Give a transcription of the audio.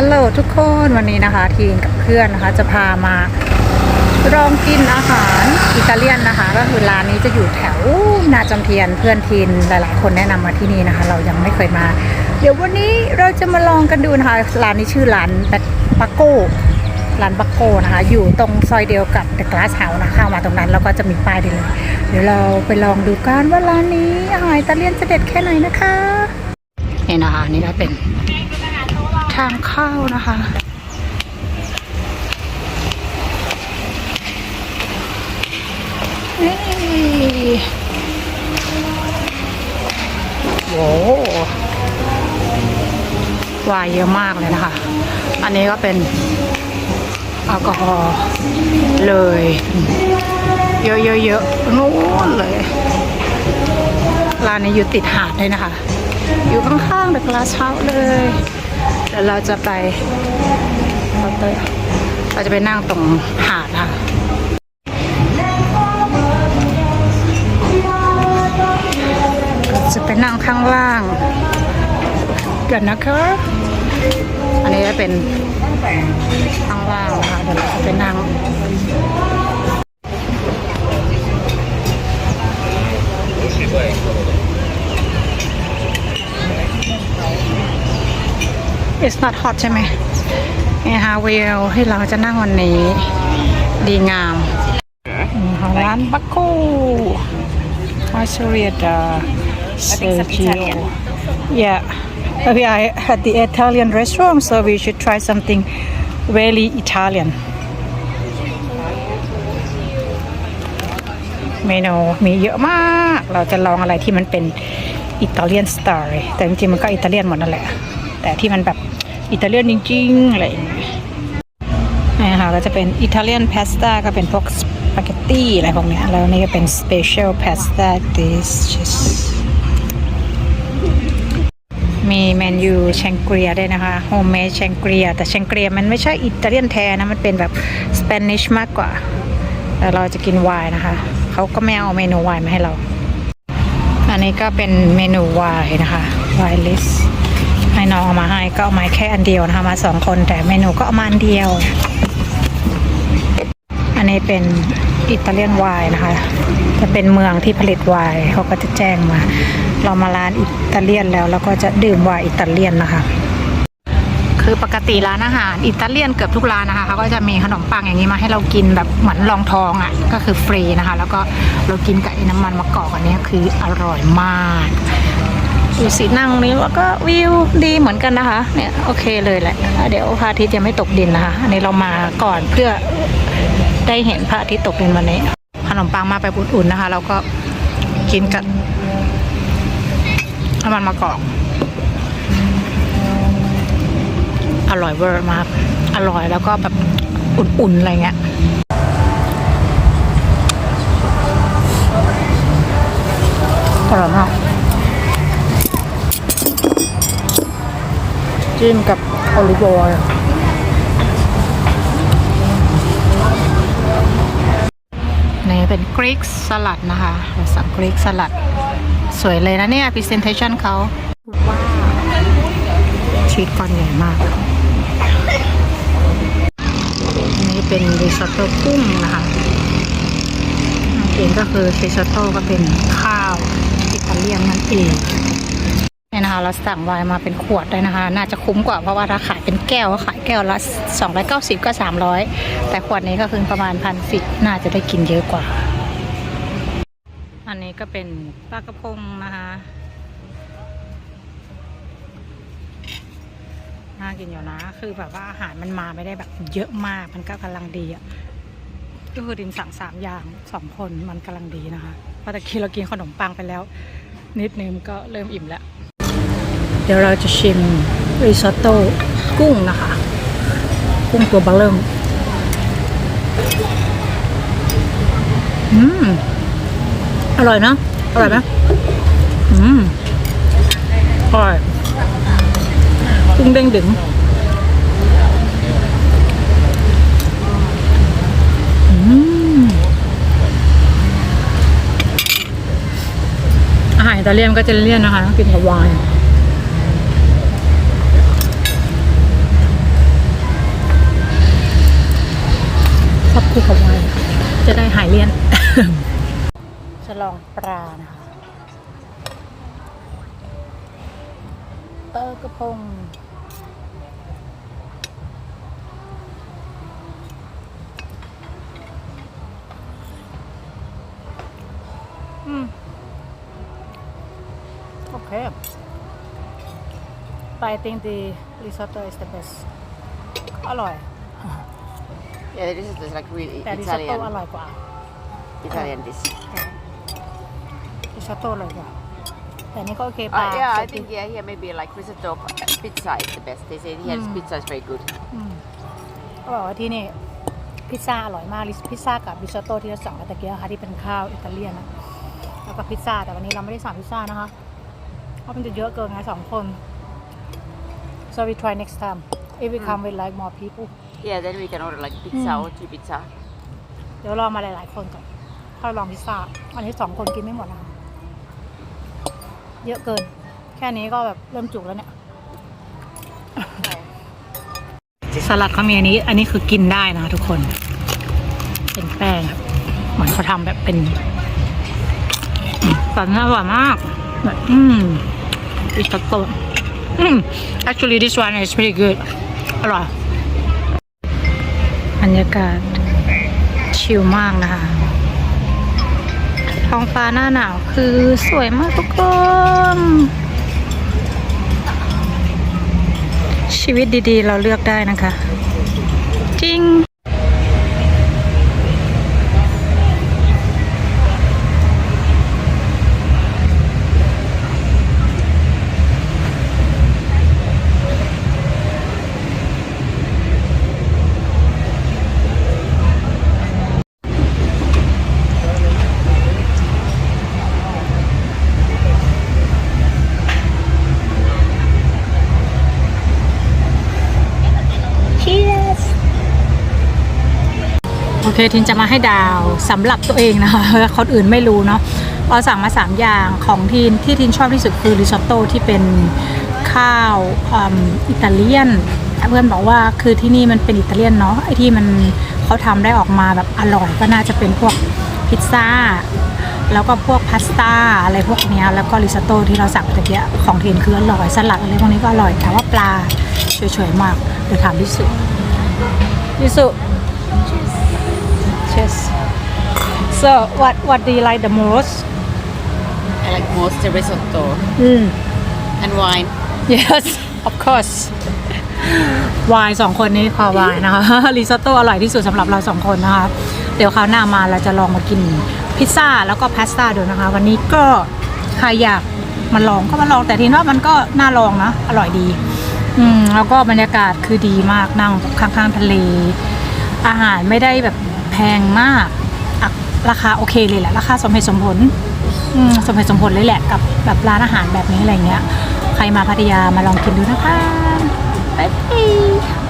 ฮัลโหลทุกคนวันนี้นะคะ ทีมกับเพื่อนนะคะ จะพามาลองกินอาหารอิตาเลียนนะคะ ก็คือร้านนี้จะอยู่แถวนาจอมเทียนเพื่อนทีนหลายๆ คนแนะนำมาที่นี่นะคะ เรายังไม่เคยมา เดี๋ยววันนี้เราจะมาลองกันดูนะคะร้านนี้ชื่อร้านแบปาโก้ร้านบักโก้นะคะ อยู่ตรงซอยเดียวกับ The Glass House นะเข้ามาตรงนั้นแล้วก็จะมีป้ายได้เลย เดี๋ยวเราไปลองดูกันว่าร้านนี้อาหารอิตาเลียนจะเด็ดแค่ไหนนะคะ นี่นะคะนี่ก็เป็น ทางเข้านะคะ นี่โว้วายเยอะมากเลยนะคะ อันนี้ก็เป็นแอลกอฮอล์เลย เยอะๆๆนู้นเลย ร้านนี้อยู่ติดหาดเลยนะคะ อยู่ข้างๆเดอะกลาสเฮาเลย ดี๋ยวเราจะไปเคาน์เตอร์เราจะไปนั่งตรงหาดค่ะจะไปนั่งข้างล่างกันนะคะ อันนี้จะเป็นข้างล่างนะคะเดี๋ยวเราจะไปนั่ง It's not hot ใช่ไหมนี่ค่ะวิวที่เราจะนั่งวันนี้ ดีงามของร้านบักโก้มาเชเรียดเซอร์จิโอ Yeah we are at the Italian restaurant so we should try something really Italian เมนูมีเยอะมาก เราจะลองอะไรที่มันเป็นอิตาเลียนสไตล์แต่จริงๆมันก็อิตาเลียนหมดนั่นแหละ แต่ที่มันแบบ อิตาเลียนจริงๆ อะไรอย่างเงี้ยนี่ค่ะก็จะเป็นอิตาเลียนพาสต้าก็เป็นพวกสปาเกตตี้อะไรพวกเนี้ยแล้วนี่ก็เป็นสเปเชียลพาสต้าดิชมีเมนูแชงเกรียด้วยนะคะโฮมเมดแชงเกรียแต่แชงเกรียมันไม่ใช่อิตาเลียนแท้นะ มันเป็นแบบสเปนิชมากกว่า แต่เราจะกินไวน์นะคะ เขาก็ไม่เอาเมนูไวน์มาให้เรา อันนี้ก็เป็นเมนูไวน์นะคะไวน์ลิส ให้น้องเอามาให้ก็เอามาแค่อันเดียวนะคะมาสองคนแต่เมนูก็เอามาอันเดียว อันนี้เป็นอิตาเลียนไวน์นะคะ จะเป็นเมืองที่ผลิตไวน์เขาก็จะแจ้งมา เรามาร้านอิตาเลียนแล้วเราก็จะดื่มไวน์อิตาเลียนนะคะ คือปกติร้านอาหารอิตาเลียนเกือบทุกร้านนะคะเขาก็จะมีขนมปังอย่างนี้มาให้เรากินแบบเหมือนรองทองอะก็คือฟรีนะคะ แล้วก็เรากินกับไอ้น้ำมันมะกอกอันนี้คืออร่อยมาก ดูสีนั่งนี้แล้วก็วิวดีเหมือนกันนะคะ เนี่ยโอเคเลยแหละ เดี๋ยวพระอาทิตย์ยังไม่ตกดินนะคะ อันนี้เรามาก่อนเพื่อได้เห็นพระอาทิตย์ตกดินวันนี้ ขนมปังมาไปอุ่นๆนะคะเราก็กินกับน้ำมันมะกอกอร่อยเวอร์มาก อร่อยแล้วก็แบบอุ่นๆอะไรเงี้ยอร่อยมาก จิ้มกับโอลิฟออยล์นี่เป็นกรีกสลัดนะคะเราสั่งกรีกสลัด สวยเลยนะเนี่ยพรีเซนเทชันเขาว้าวชีสก้อนใหญ่มากอันนี้เป็นริซอตโต้กุ้งนะคะเองก็คือริซอตโต้ก็เป็นข้าวอิตาเลียนนั่นเอง เนี่ยนะคะเราสั่งไวน์มาเป็นขวดได้นะคะ น่าจะคุ้มกว่าเพราะว่าถ้าขายเป็นแก้วขายแก้วละ290ก็300 แต่ขวดนี้ก็คือประมาณพันสิน่าจะได้กินเยอะกว่า อันนี้ก็เป็นปลากระพงนะคะน่ากินอยู่นะ คือแบบว่าอาหารมันมาไม่ได้แบบเยอะมาก มันก็กำลังดีอะ ก็คือดินสั่งสามอย่างสองคนมันกำลังดีนะคะพราะตะกี้เรากินขนมปังไปแล้ว นิดนึงก็เริ่มอิ่มแล้ว เดี๋ยวเราจะชิมริซอตโต้กุ้งนะคะ กุ้งตัวเบลเริ่มอืม อร่อยนะอร่อยไหมอืม อร่อย กุ้งเด้งดึงอืมอาหารอิตาเลียนก็จะเลี่ยนนะคะ กินกับไวน์ ภูเขาไฟจะได้หายเลี่ยนจะลองปลานะคะเตอกระพงอืมโอเค But I think the risotto is the best อร่อย Yeah, this is just like really แต่ริซอตโต้ Italian อร่อยกว่า Italian dish. ริซอตโต้อร่อยกว่า แต่นี่ก็โอเคปลา Uh, yeah, I think yeah, here maybe like risotto pizza is the best. They say here Mm. pizza is very good. อืมเขาบอกว่าที่นี่พิซซ่าอร่อยมากริพิซซ่ากับริซอตโต้ที่เราสั่งกันตะเกียบค่ะที่เป็นข้าวอิตาเลียนนะแล้วก็พิซซ่าแต่วันนี้เราไม่ได้สั่งพิซซ่านะคะเพราะมันจะเยอะเกินไงสองคน so we try next time if we come with like more people Yeah, then we can order like pizza Mm. or two pizza. เดี๋ยวรอมาหลายๆคนก่อนค่อยลองพิซซ่า อันนี้สองคนกินไม่หมดนะคะเยอะเกิน แค่นี้ก็แบบเริ่มจุกแล้วเนี่ย สลัดเขามีอันนี้ อันนี้คือกินได้นะคะทุกคน เป็นแป้งครับ เหมือนเขาทำแบบเป็นสันน่าอร่อยมากแบบอืมอิสโตอืม actually this one is pretty good อร่อยบ รรยากาศชิลมากนะคะท้องฟ้าหน้าหนาวคือสวยมากทุกคน ชีวิตดีๆ เราเลือกได้นะคะ จริง Cheers โอ เคทินจะมาให้ดาวสำหรับตัวเองนะคะคนอื่นไม่รู้เนาะเราสั่งมา 3 อย่างของทินที่ทินชอบที่สุดคือริซอตโต้ที่เป็นข้าวอ,อิตาเลียน เพื่อนบอกว่าคือที่นี่มันเป็นอิตาเลียนเนาะไอที่มันเขาทำได้ออกมาแบบอร่อยก็น่าจะเป็นพวกพิซซ่าแล้วก็พวกพาสต้าอะไรพวกนี้แล้วก็ริซอตโต้ที่เราสั่งตะเกียของทินคืออร่อยสลัดอะไรพวกนี้ก็อร่อยแต่ว่าปลาเฉยๆมากเดี๋ยวถามลิสุลิสุ Cheers. So, what what do you like the most? I like most the risotto Mm. and wine. Yes, of course. วายสองคนนี้พอวายนะคะริซอตโต้อร่อยที่สุดสำหรับเราสองคนนะคะ เดี๋ยวคราวหน้ามาเราจะลองมากินพิซซ่าแล้วก็พาสต้าดูนะคะ วันนี้ก็ใครอยากมาลองก็มาลองแต่ทีนว่ามันก็น่าลองนะ อร่อยดี อืมแล้วก็บรรยากาศคือดีมากนั่งข้างๆทะเล อาหารไม่ได้แบบแแพงมากราคาโอเคเลยแหละ ราคาสมเหตุสมผลสมเหตุสมผลเลยแหละกับแบบร้านอาหารแบบนี้อะไรเงี้ย ใครมาพัทยามาลองกินดูนะคะบ๊ายบาย